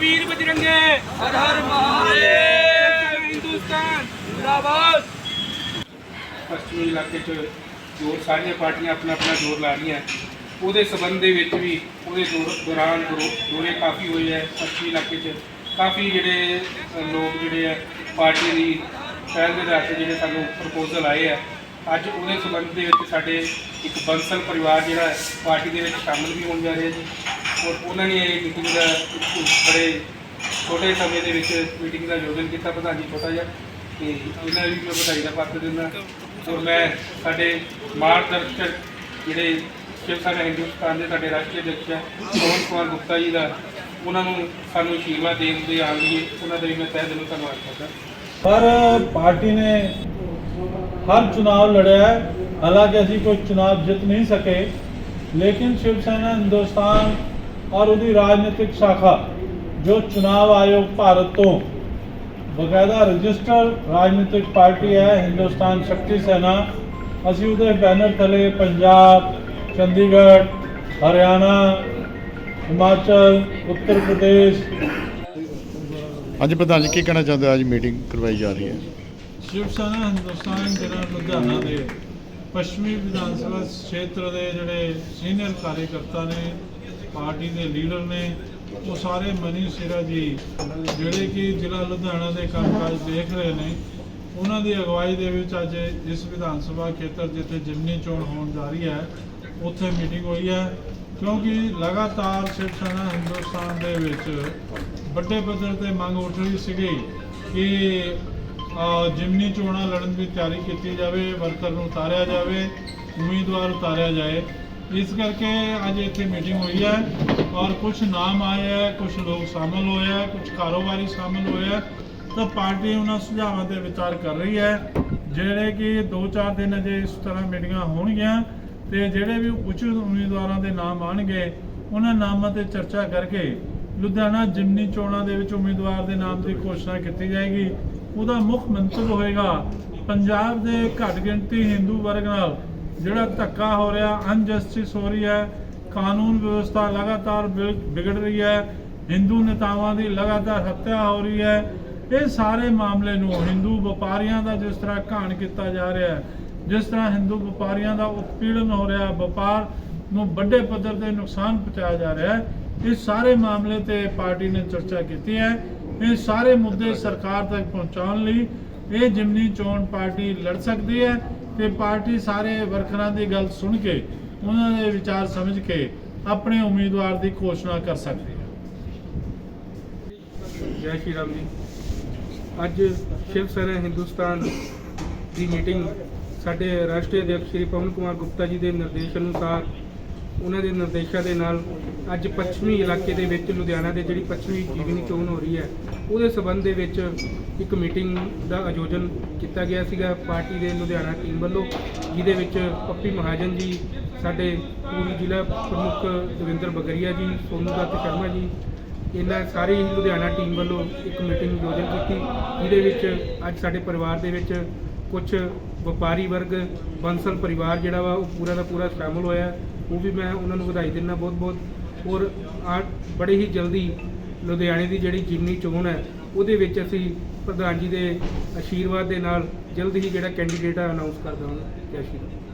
ਵੀਰ ਬਜਰੰਗੇ ਹਰ ਹਰ ਮਹਾਦੇਵ ਹਿੰਦੁਸਤਾਨ ਜਿੰਦਾਬਾਦ। ਪੱਛਮੀ ਇਲਾਕੇ 'ਚ ਜੋ ਸਾਰੀਆਂ ਪਾਰਟੀਆਂ ਆਪਣਾ ਆਪਣਾ ਜ਼ੋਰ ਲਾ ਰਹੀਆਂ ਉਹਦੇ ਸਬੰਧ ਦੇ ਵਿੱਚ ਵੀ ਉਹਦੇ ਦੌਰ- ਦੌਰਾਨ ਦੌਰ- ਦੌਰੇ ਕਾਫੀ ਹੋਏ ਹੈ ਪੱਛਮੀ ਇਲਾਕੇ 'ਚ। ਕਾਫੀ ਜਿਹੜੇ ਅ, ਲੋਕ ਜਿਹੜੇ ਹੈ ਪਾਰਟੀ ਦੀ ਪਹਿਲ ਦੇ ਆਧਾਰ ਤੇ ਜਿਹੜੇ ਸਾਨੂੰ ਪ੍ਰਪੋਜ਼ਲ ਆਏ ਹੈ ਅੱਜ ਉਹਦੇ ਸਬੰਧ ਦੇ ਵਿੱਚ ਸਾਡੇ ਇੱਕ ਬੰਸਲ ਪਰਿਵਾਰ ਜਿਹੜਾ ਹੈ, ਪਾਰਟੀ ਦੇ ਵਿੱਚ ਸ਼ਾਮਲ ਵੀ ਹੋਣ ਜਾ ਰਿਹਾ ਜੀ। ਔਰ ਉਹਨਾਂ ਨੇ ਇਹ ਮੀਟਿੰਗ ਦਾ ਇੱਕ ਬੜੇ ਛੋਟੇ ਸਮੇਂ ਦੇ ਵਿੱਚ ਮੀਟਿੰਗ ਦਾ ਆਯੋਜਨ ਕੀਤਾ, ਪ੍ਰਧਾਨ ਜੀ ਛੋਟਾ ਜਿਹਾ, ਤੇ ਇਹਨਾਂ ਨੂੰ ਵੀ ਮੈਂ ਵਧਾਈ ਦਾ ਪਾਤਰ ਦਿੰਦਾ ਔਰ ਮੈਂ ਸਾਡੇ ਮਾਰਗਦਰਸ਼ਕ ਜਿਹੜੇ ਸ਼ਿਵ ਸੈਨਾ ਹਿੰਦੁਸਤਾਨ ਦੇ ਸਾਡੇ ਰਾਸ਼ਟਰੀ ਅਧਿਕਸ਼ ਹੈ ਕੁਮਾਰ ਗੁਪਤਾ ਜੀ ਦਾ, ਉਹਨਾਂ ਨੂੰ ਸਾਨੂੰ ਅਸ਼ੀਰਵਾਦ ਦੇਣ ਦੇ ਆਉਣ ਲਈ ਉਹਨਾਂ ਦਾ ਵੀ ਮੈਂ ਤਹਿ ਦਿਲੋਂ ਧੰਨਵਾਦ ਕਰਦਾ। ਪਰ ਪਾਰਟੀ ਨੇ ਹਰ ਚੁਣਾਵ ਲੜਿਆ ਹਾਲਾਂਕਿ ਅਸੀਂ ਕੋਈ ਚੁਣਾਵ ਜਿੱਤ ਨਹੀਂ ਸਕੇ, ਲੇਕਿਨ ਸ਼ਿਵ ਸੈਨਾ ਹਿੰਦੁਸਤਾਨ ਔਰ ਉਹਦੀ ਰਾਜਨੀਤਿਕ ਸ਼ਾਖਾ ਜੋ ਚੁਣਾਵ ਆਯੋਗ ਭਾਰਤ ਤੋਂ ਬਕਾਇਦਾ ਰਜਿਸਟਰ ਰਾਜਨੀਤਿਕ ਪਾਰਟੀ ਹੈ ਹਿੰਦੁਸਤਾਨ ਸ਼ਕਤੀ ਸੈਨਾ। ਅਸੀਂ ਉਹਦੇ ਬੈਨਰ ਥਲੇ ਪੰਜਾਬ ਚੰਡੀਗੜ੍ਹ ਹਰਿਆਣਾ ਹਿਮਾਚਲ ਉੱਤਰ ਪ੍ਰਦੇਸ਼। ਹਾਂਜੀ ਪ੍ਰਧਾਨ ਜੀ ਕੀ ਕਹਿਣਾ ਚਾਹੁੰਦੇ ਹੋ? ਅੱਜ ਮੀਟਿੰਗ ਕਰਵਾਈ ਜਾ ਰਹੀ ਹੈ। ਸ਼ਿਵ ਸੈਨਾ ਹਿੰਦੁਸਤਾਨ ਜਿਹੜਾ ਲੁਧਿਆਣਾ ਦੇ ਪੱਛਮੀ ਵਿਧਾਨ ਸਭਾ ਖੇਤਰ ਦੇ ਜਿਹੜੇ ਸੀਨੀਅਰ ਕਾਰਜਕਰਤਾ ਨੇ ਪਾਰਟੀ ਦੇ ਲੀਡਰ ਨੇ, ਉਹ ਸਾਰੇ ਮਨੀ ਸਿਰਾ ਜੀ, ਜਿਹੜੇ ਕਿ ਜ਼ਿਲ੍ਹਾ ਲੁਧਿਆਣਾ ਦੇ ਕੰਮਕਾਜ ਦੇਖ ਰਹੇ ਨੇ, ਉਹਨਾਂ ਦੀ ਅਗਵਾਈ ਦੇ ਵਿੱਚ ਅੱਜ ਇਸ ਵਿਧਾਨ ਸਭਾ ਖੇਤਰ ਜਿੱਥੇ ਜਿਮਨੀ ਚੋਣ ਹੋਣ ਜਾ ਰਹੀ ਹੈ, ਉੱਥੇ ਮੀਟਿੰਗ ਹੋਈ ਹੈ। ਕਿਉਂਕਿ ਲਗਾਤਾਰ ਸ਼ਿਵ ਹਿੰਦੁਸਤਾਨ ਦੇ ਵਿੱਚ ਵੱਡੇ ਪੱਧਰ ਤੇ ਮੰਗ ਉੱਠ ਰਹੀ ਸੀਗੀ ਕਿ ਜਿਮਨੀ ਚੋਣਾਂ ਲੜਨ ਦੀ ਤਿਆਰੀ ਕੀਤੀ ਜਾਵੇ, ਵਰਕਰ ਨੂੰ ਉਤਾਰਿਆ ਜਾਵੇ, ਉਮੀਦਵਾਰ ਉਤਾਰਿਆ ਜਾਏ। ਇਸ ਕਰਕੇ ਅੱਜ ਇੱਥੇ ਮੀਟਿੰਗ ਹੋਈ ਹੈ ਔਰ ਕੁਝ ਨਾਮ ਆਏ ਹੈ ਕੁਝ ਲੋਕ ਸ਼ਾਮਲ ਹੋਏ ਹੈ ਕੁਝ ਕਾਰੋਬਾਰੀ ਸ਼ਾਮਲ ਹੋਏ ਹੈ। ਤਾਂ ਪਾਰਟੀ ਉਹਨਾਂ ਸੁਝਾਵਾਂ ਤੇ ਵਿਚਾਰ ਕਰ ਰਹੀ ਹੈ। ਜਿਹੜੇ ਕਿ 2-4 ਦਿਨ ਅਜੇ ਇਸ ਤਰ੍ਹਾਂ ਮੀਟਿੰਗਾਂ ਹੋਣਗੀਆਂ ਤੇ ਜਿਹੜੇ ਵੀ ਉੱਚ ਉਮੀਦਵਾਰਾਂ ਦੇ ਨਾਮ ਆਣਗੇ ਉਹਨਾਂ ਨਾਮਾਂ ਤੇ ਚਰਚਾ ਕਰਕੇ ਲੁਧਿਆਣਾ ਜਿਮਨੀ ਚੋਣਾਂ ਦੇ ਵਿੱਚ ਉਮੀਦਵਾਰ ਦੇ ਨਾਮ ਦੀ ਘੋਸ਼ਣਾ ਕੀਤੀ ਜਾਏਗੀ। ਉਹਦਾ ਮੁੱਖ ਮੰਤਵ ਹੋਏਗਾ, ਪੰਜਾਬ ਦੇ ਘੱਟ ਗਿਣਤੀ ਹਿੰਦੂ ਵਰਗ ਨਾਲ ਜਿਹੜਾ ਧੱਕਾ ਹੋ ਰਿਹਾ ਅਨਜਸਟਿਸ ਹੋ ਰਹੀ ਹੈ, ਕਾਨੂੰਨ ਵਿਵਸਥਾ ਲਗਾਤਾਰ ਵਿਗ- ਵਿਗੜ ਰਹੀ ਹੈ, ਹਿੰਦੂ ਨੇਤਾਵਾਂ ਦੀ ਲਗਾਤਾਰ ਹੱਤਿਆ ਹੋ ਰਹੀ ਹੈ, ਇਹ ਸਾਰੇ ਮਾਮਲੇ ਨੂੰ ਹਿੰਦੂ ਵਪਾਰੀਆਂ ਦਾ ਜਿਸ ਤਰ੍ਹਾਂ ਘਾਣ ਕੀਤਾ ਜਾ ਰਿਹਾ ਹੈ, ਜਿਸ ਤਰ੍ਹਾਂ ਹਿੰਦੂ ਵਪਾਰੀਆਂ ਦਾ ਉਤਪੀੜਨ ਹੋ ਰਿਹਾ, ਵਪਾਰ ਨੂੰ ਵੱਡੇ ਪੱਧਰ ਤੇ ਨੁਕਸਾਨ ਪਹੁੰਚਾਇਆ ਜਾ ਰਿਹਾ ਹੈ ਇਸ ਸਾਰੇ ਮਾਮਲੇ ਤੇ ਪਾਰਟੀ ਨੇ ਚਰਚਾ ਕੀਤੀ ਹੈ, ਇਹ ਸਾਰੇ ਮੁੱਦੇ ਸਰਕਾਰ ਤੱਕ ਪਹੁੰਚਾਉਣ ਲਈ ਇਹ ਜਿਮਨੀ ਚੋਣ ਪਾਰਟੀ ਲੜ ਸਕਦੀ ਹੈ ਤੇ ਪਾਰਟੀ ਸਾਰੇ ਵਰਕਰਾਂ ਦੀ ਗੱਲ ਸੁਣ ਕੇ, ਉਹਨਾਂ ਦੇ ਵਿਚਾਰ ਸਮਝ ਕੇ ਆਪਣੇ ਉਮੀਦਵਾਰ ਦੀ ਘੋਸ਼ਣਾ ਕਰ ਸਕਦੀ ਹੈ ਜੈ ਸ਼੍ਰੀ ਰਾਮ ਜੀ। ਅੱਜ ਸ਼ਿਵ ਸੈਨਾ ਹਿੰਦੁਸਤਾਨ ਦੀ ਮੀਟਿੰਗ ਸਾਡੇ ਰਾਸ਼ਟਰੀ ਅਧਿਕਸ਼ ਸ਼੍ਰੀ ਪਵਨ ਕੁਮਾਰ ਗੁਪਤਾ ਜੀ ਦੇ ਨਿਰਦੇਸ਼ ਅਨੁਸਾਰ ਉਹਨਾਂ ਦੇ ਨਿਰਦੇਸ਼ਾਂ ਦੇ ਨਾਲ ਅੱਜ ਪੱਛਮੀ ਇਲਾਕੇ ਦੇ ਵਿੱਚ ਲੁਧਿਆਣਾ ਦੇ ਜਿਹੜੀ ਪੱਛਮੀ ਜੀਵਨੀ ਚੋਣ ਹੋ ਰਹੀ ਹੈ, ਉਹਦੇ ਸਬੰਧ ਦੇ ਵਿੱਚ ਇੱਕ ਮੀਟਿੰਗ ਦਾ ਆਯੋਜਨ ਕੀਤਾ ਗਿਆ ਸੀਗਾ ਪਾਰਟੀ ਦੇ ਲੁਧਿਆਣਾ ਟੀਮ ਵੱਲੋਂ, ਜਿਹਦੇ ਵਿੱਚ ਪੱਪੀ ਮਹਾਜਨ ਜੀ, ਸਾਡੇ ਪੂਰੀ ਜ਼ਿਲ੍ਹਾ ਪ੍ਰਮੁੱਖ ਦਵਿੰਦਰ ਬਗਰੀਆ ਜੀ, ਸੋਨੂ ਦੱਤ ਸ਼ਰਮਾ ਜੀ, ਇਹਨਾਂ ਸਾਰੀ ਲੁਧਿਆਣਾ ਟੀਮ ਵੱਲੋਂ ਇੱਕ ਮੀਟਿੰਗ ਆਯੋਜਨ ਕੀਤੀ, ਜਿਹਦੇ ਵਿੱਚ ਅੱਜ ਸਾਡੇ ਪਰਿਵਾਰ ਦੇ ਵਿੱਚ ਕੁਝ ਵਪਾਰੀ ਵਰਗ, ਬੰਸਲ ਪਰਿਵਾਰ ਜਿਹੜਾ ਵਾ, ਉਹ ਪੂਰਾ ਦਾ ਪੂਰਾ ਸ਼ਾਮਲ ਹੋਇਆ। ਉਹ ਵੀ ਮੈਂ ਉਹਨਾਂ ਨੂੰ ਵਧਾਈ ਦਿੰਦਾ ਬਹੁਤ ਬਹੁਤ ਔਰ ਆ ਬੜੇ ਹੀ ਜਲਦੀ ਲੁਧਿਆਣੇ ਦੀ ਜਿਹੜੀ ਜਿਮਨੀ ਚੋਣ ਹੈ, ਉਹਦੇ ਵਿੱਚ ਅਸੀਂ ਪ੍ਰਧਾਨ ਜੀ ਦੇ ਆਸ਼ੀਰਵਾਦ ਦੇ ਨਾਲ ਜਲਦ ਹੀ ਜਿਹੜਾ ਕੈਂਡੀਡੇਟ ਆ ਅਨਾਉਂਸ ਕਰ ਦੇਵਾਂਗੇ। ਜੈ ਸ਼੍ਰੀ ਰਾਮ